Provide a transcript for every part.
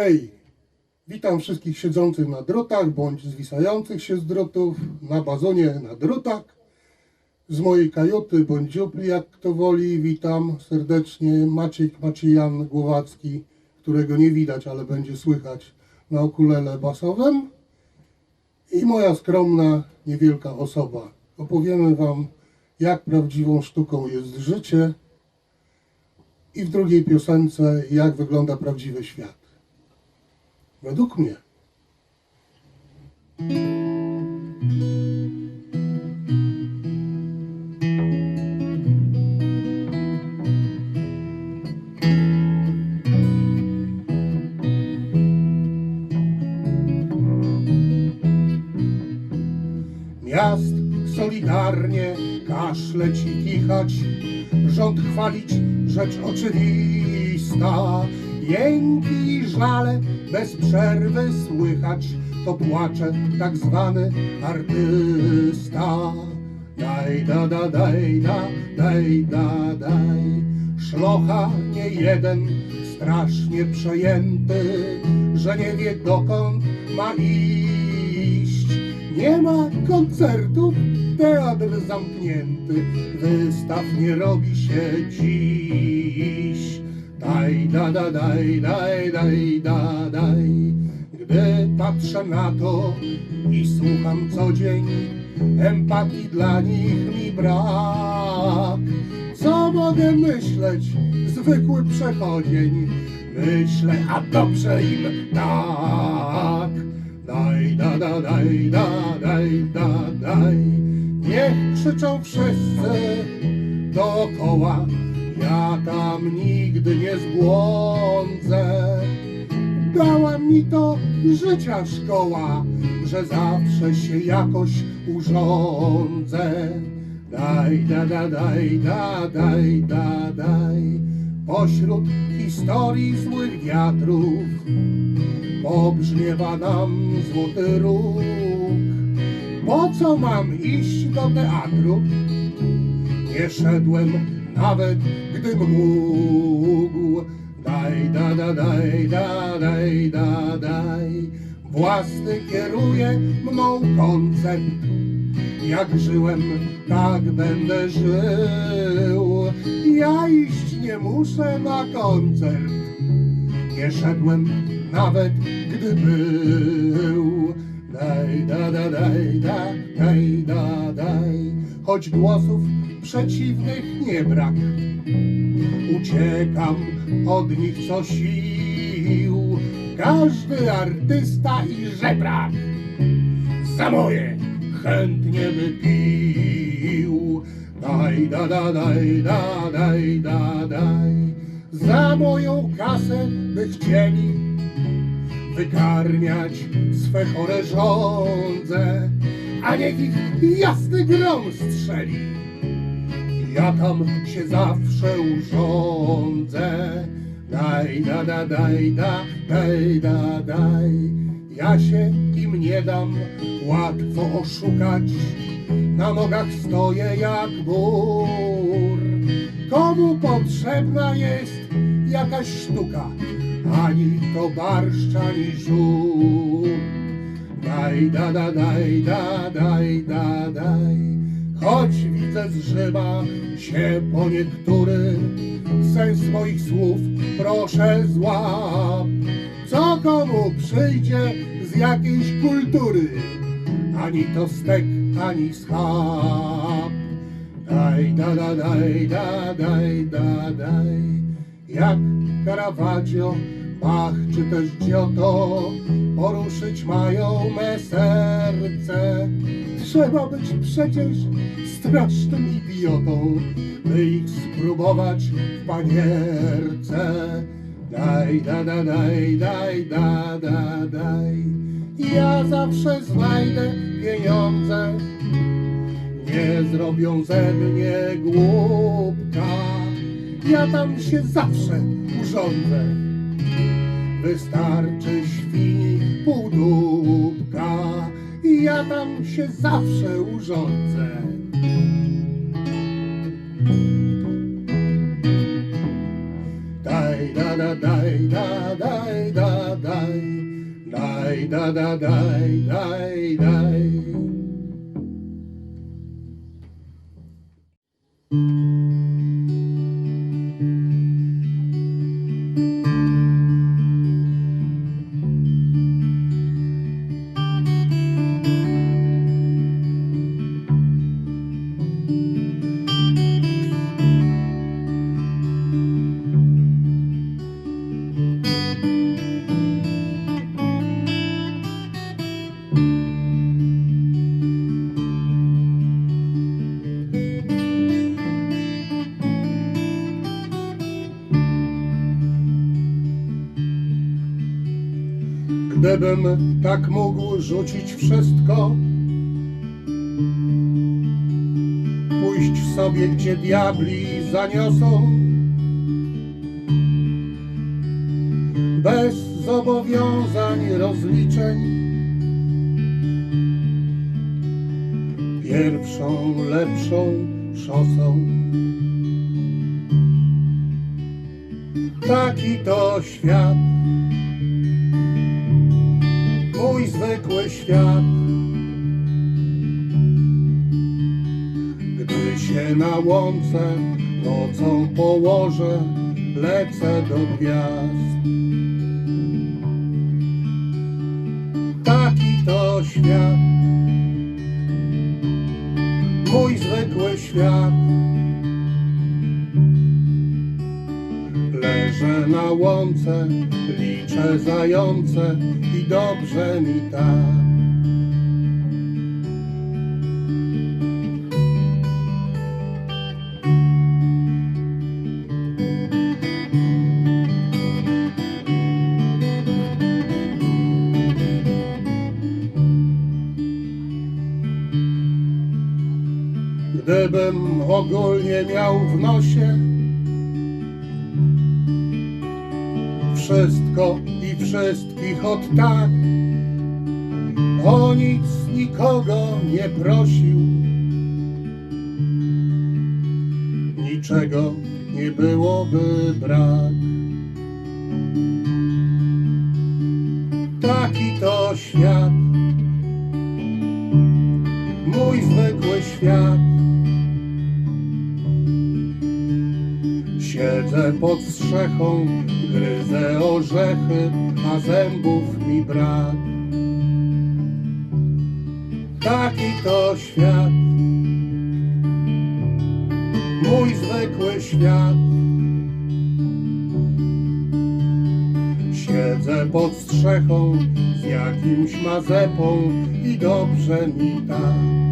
Hej, witam wszystkich siedzących na drutach bądź zwisających się z drutów, na bazonie na drutach. Z mojej kajuty bądź dziupli, jak kto woli, witam serdecznie Maciek Maciejan Głowacki, którego nie widać, ale będzie słychać na okulele basowym. I moja skromna, niewielka osoba. Opowiemy Wam, jak prawdziwą sztuką jest życie i w drugiej piosence, jak wygląda prawdziwy świat. Według mnie. Miast solidarnie kaszleć i kichać, rząd chwalić rzecz oczywista. Jęki i żale bez przerwy słychać, to płacze tak zwany artysta. Daj da da daj da, daj da daj. Szlocha nie jeden, strasznie przejęty, że nie wie dokąd ma iść. Nie ma koncertów, teatr zamknięty, wystaw nie robi się dziś. Daj, da, da, daj, daj, daj, da, daj. Gdy patrzę na to i słucham co dzień, empatii dla nich mi brak. Co mogę myśleć, zwykły przechodzień? Myślę, a dobrze im tak. Daj, da, da, daj, da, daj, da, daj. Niech krzyczą wszyscy dookoła, ja tam nigdy nie zbłądzę. Dała mi to życia szkoła, że zawsze się jakoś urządzę. Daj, da, da, daj, da, daj, da, daj. Pośród historii złych wiatrów pobrzmiewa nam złoty róg. Po co mam iść do teatru? Nie szedłem nawet gdym mógł. Daj, da, da, daj, da, daj, da, daj. Własny kieruje mną koncept. Jak żyłem, tak będę żył. Ja iść nie muszę na koncert. Nie szedłem nawet gdy był. Daj, da, da, daj, da, daj, da, daj. Choć głosów przeciwnych nie brak, uciekam od nich co sił. Każdy artysta i żebrak za moje chętnie by pił. Daj, da, da, daj, da, daj, da, daj. Za moją kasę by chcieli wykarmiać swe chore żądze, a niech ich jasny grom strzeli. Ja tam się zawsze urządzę. Daj, da, da, daj, da, daj, da, daj. Ja się im nie dam łatwo oszukać. Na nogach stoję jak mur. Komu potrzebna jest jakaś sztuka? Ani to barszcz, ani żur. Daj, da, da, daj, da, daj, da, daj. Choć widzę zżywa się po niektórych, sens moich słów proszę złap. Co komu przyjdzie z jakiejś kultury? Ani to stek, ani schab. Daj, da, da, daj, da, daj, da, daj. Jak Caravaggio, Bach czy też Giotto poruszyć mają me serce. Trzeba być przecież strasznym idiotą, by ich spróbować w panierce. Daj, da, da, daj, daj, da, da, daj. Ja zawsze znajdę pieniądze, nie zrobią ze mnie głupka. Ja tam się zawsze urządzę. Wystarczy świni półdubka i ja tam się zawsze urządzę. Daj, da, da, daj, da, daj, da, da. da da daj, daj, daj. Gdybym tak mógł rzucić wszystko, pójść sobie gdzie diabli zaniosą, bez zobowiązań, rozliczeń. Pierwszą, lepszą szosą. Taki to świat mój zwykły świat. Gdy się na łące nocą położę, lecę do gwiazd. Taki to świat, mój zwykły świat. Leżę na łące, liczę zające i dobrze mi tak. Gdybym ogólnie miał w nosie wszystko i wszystkich od tak. O nic nikogo nie prosił. Niczego nie byłoby brak. Taki to świat, mój zwykły świat. Siedzę pod strzechą, gryzę orzechy, a zębów mi brak. Taki to świat, mój zwykły świat. Siedzę pod strzechą z jakimś mazepą i dobrze mi tak.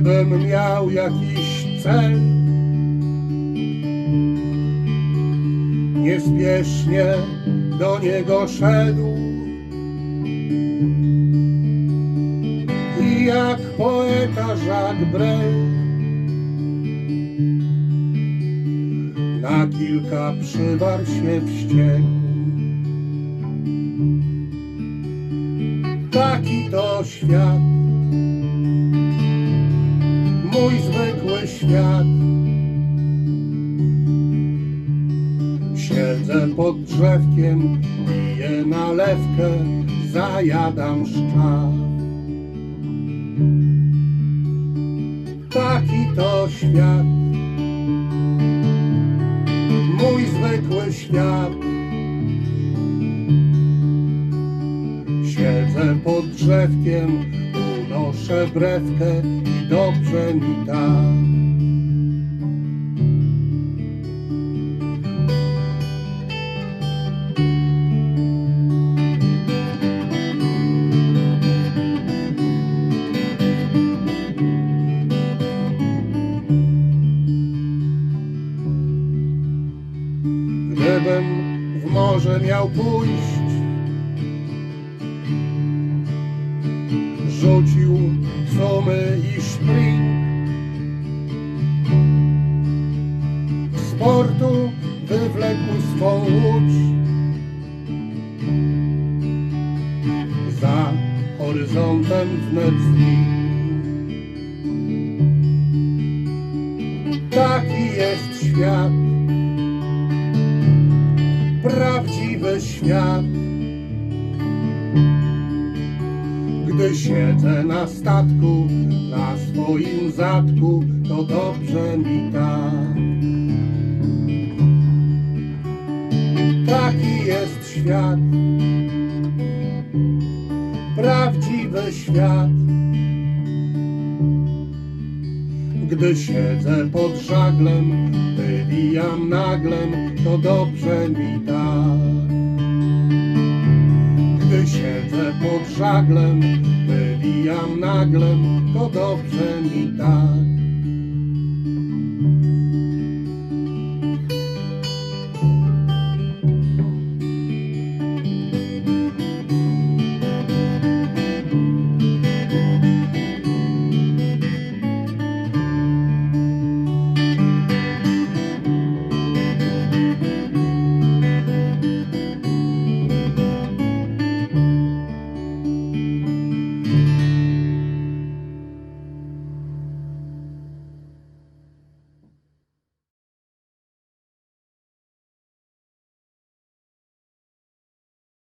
Gdybym miał jakiś cel, niespiesznie do niego szedł. I jak poeta Jacques Brel na kilka przywarł się wściekł. Taki to świat, mój zwykły świat. Siedzę pod drzewkiem, piję nalewkę, zajadam szczaw. Taki to świat, mój zwykły świat. Siedzę pod drzewkiem, unoszę brewkę i dobrze mi tak. Gdybym w morze miał pójść, rzucił sumy i szpring. Sportu wlekł swą łódź za horyzontem wnet. Taki jest świat, prawdziwy świat. Gdy siedzę na statku, na swoim zadku, to dobrze mi tak. Taki jest świat, prawdziwy świat. Gdy siedzę pod żaglem, wywijam naglem, to dobrze mi tak. Siedzę pod żaglem, wywijam naglem, to dobrze mi tak.